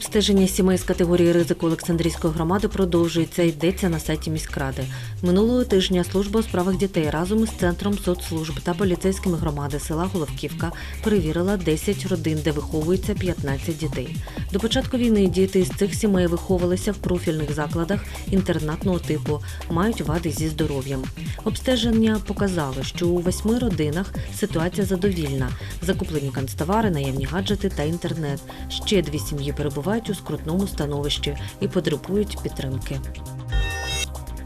Обстеження сімей з категорії ризику Олександрійської громади продовжується. Йдеться на сайті міськради. Минулого тижня служба у справах дітей разом із центром соцслужб та поліцейськими громади села Головківка перевірила 10 родин, де виховується 15 дітей. До початку війни діти з цих сімей виховувалися в профільних закладах інтернатного типу, мають вади зі здоров'ям. Обстеження показало, що у восьми родинах ситуація задовільна. Закуплені канцтовари, наявні гаджети та інтернет. Ще дві сім'ї перебувають у скрутному становищі і потребують підтримки.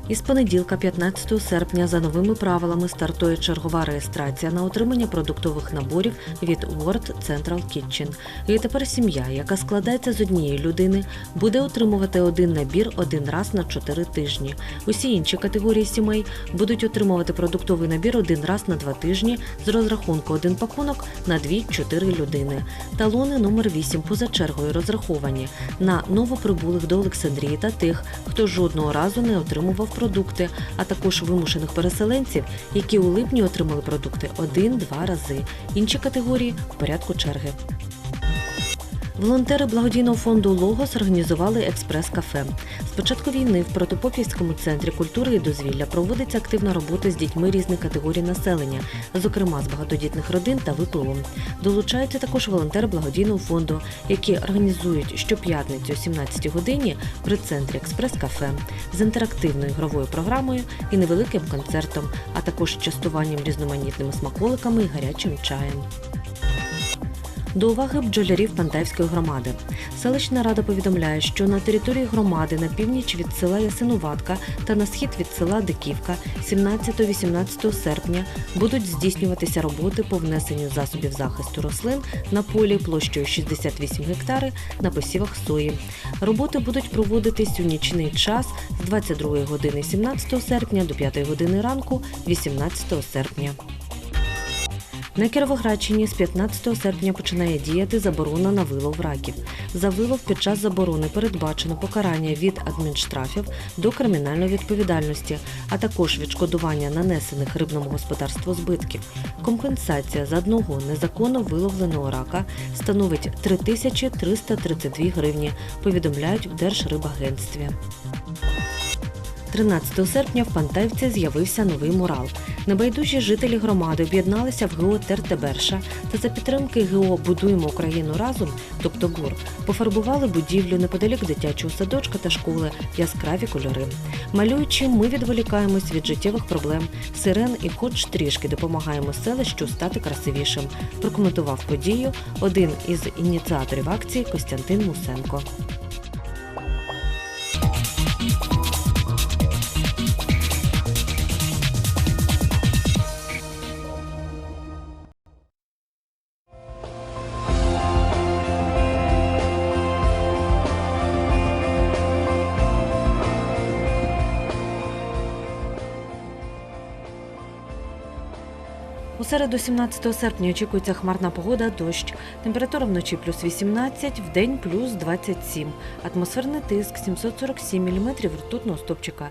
Із понеділка, 15 серпня, за новими правилами стартує чергова реєстрація на отримання продуктових наборів від World Central Kitchen. І тепер сім'я, яка складається з однієї людини, буде отримувати один набір один раз на 4 тижні. Усі інші категорії сімей будуть отримувати продуктовий набір один раз на 2 тижні з розрахунку один пакунок на 2-4 людини. Талони номер 8 поза чергою розраховані на новоприбулих до Олександрії та тих, хто жодного разу не отримував продукти, а також вимушених переселенців, які у липні отримали продукти один-два рази. Інші категорії в порядку черги. Волонтери благодійного фонду Логос організували експрес-кафе. З початку війни в Протопопівському центрі культури і дозвілля проводиться активна робота з дітьми різних категорій населення, зокрема з багатодітних родин та ВПО. Долучаються також волонтери благодійного фонду, які організують щоп'ятницю о 17 годині при центрі експрес-кафе з інтерактивною ігровою програмою і невеликим концертом, а також частуванням різноманітними смаколиками і гарячим чаєм. До уваги бджолярів Пантаївської громади. Селищна рада повідомляє, що на території громади на північ від села Ясинуватка та на схід від села Диківка 17-18 серпня будуть здійснюватися роботи по внесенню засобів захисту рослин на полі площею 68 гектари на посівах сої. Роботи будуть проводитись у нічний час з 22 години 17 серпня до 5 години ранку 18 серпня. На Кіровоградщині з 15 серпня починає діяти заборона на вилов раків. За вилов під час заборони передбачено покарання від адмінштрафів до кримінальної відповідальності, а також відшкодування нанесених рибному господарству збитків. Компенсація за одного незаконно виловленого рака становить 3332 гривні, повідомляють в Держрибагентстві. 13 серпня в Пантаївці з'явився новий мурал. Небайдужі жителі громади об'єдналися в ГО Тертеберша та за підтримки ГО Будуємо Україну разом, тобто ГУР, пофарбували будівлю неподалік дитячого садочка та школи яскраві кольори. Малюючи, ми відволікаємось від життєвих проблем, сирен і хоч трішки допомагаємо селищу стати красивішим. Прокоментував подію один із ініціаторів акції Костянтин Мусенко. У середу 17 серпня очікується хмарна погода, дощ. Температура вночі плюс 18, в день плюс 27. Атмосферний тиск 747 мм ртутного стопчика.